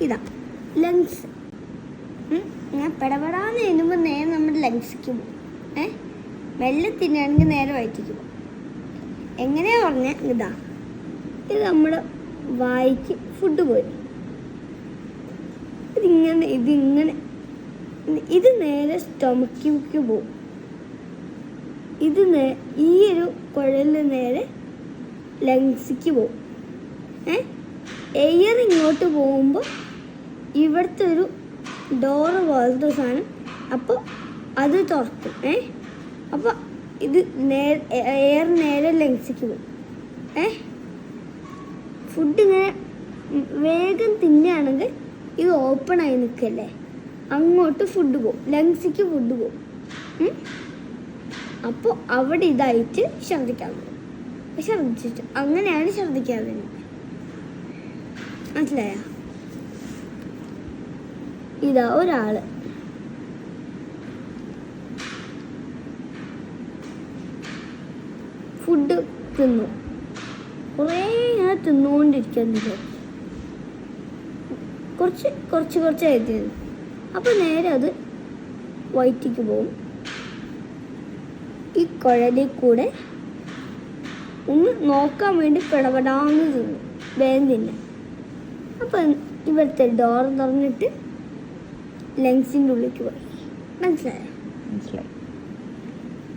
ഇതാ ലങ്സ് ഞാൻ പെടപെടാന്ന് എഴുതുമ്പോൾ നേരെ നമ്മുടെ ലങ്സിക്ക് പോകും. ഏ? മെല്ലെ തിന്നുകയാണെങ്കിൽ നേരെ വയറ്റിക്ക് പോകും. എങ്ങനെയാ പറഞ്ഞ? ഇതാ ഇത് നമ്മുടെ വായിക്ക് ഫുഡ് പോയി. ഇതിങ്ങനെ ഇതിങ്ങനെ ഇത് നേരെ സ്റ്റൊമക്കിക്ക് പോകും. ഇത് നേ ഈ ഒരു കുഴലിന് നേരെ ലങ്സിക്ക് പോകും. ഏ? എയർ ഇങ്ങോട്ട് പോകുമ്പോൾ ഇവിടുത്തെ ഒരു ഡോറ് പോലത്തെ സാധനം. അപ്പോൾ അത് തുറക്കും ഏ? അപ്പോൾ ഇത് നേരെ എയർ നേരെ ലങ്സിക്ക് പോകും ഏ? ഫുഡ് ഇങ്ങനെ വേഗം തിന്നുകയാണെങ്കിൽ ഇത് ഓപ്പൺ ആയി നിൽക്കല്ലേ അങ്ങോട്ട് ഫുഡ് പോകും ലങ്സിക്ക് ഫുഡ് പോകും അപ്പോൾ അവിടെ ഇതായിട്ട് ഛർദ്ദിക്കാൻ പോകും. ഛർദ്ദിച്ചിട്ട് അങ്ങനെയാണ് ഛർദ്ദിക്കാൻ മനസ്സിലായ? ഇതാ ഒരാൾ. ഫുഡ് തിന്നു. കുറേ ഇങ്ങനെ തിന്നുകൊണ്ടിരിക്കാൻ വിചാരിച്ചു കുറച്ച് കുറച്ച് കുറച്ചായി തിന്നു അപ്പോൾ നേരെ അത് വയറ്റിക്ക് പോകും. ഈ കുഴലിൽ കൂടെ ഒന്ന് നോക്കാൻ വേണ്ടി പിടപെടാന്ന് തിന്നു വേഗം അപ്പം ഇവിടുത്തെ ഡോർ തുറന്നിട്ട് ലങ്സിന്റെ ഉള്ളിലേക്ക് പോയി. മനസ്സിലായോ? മനസ്സിലായി.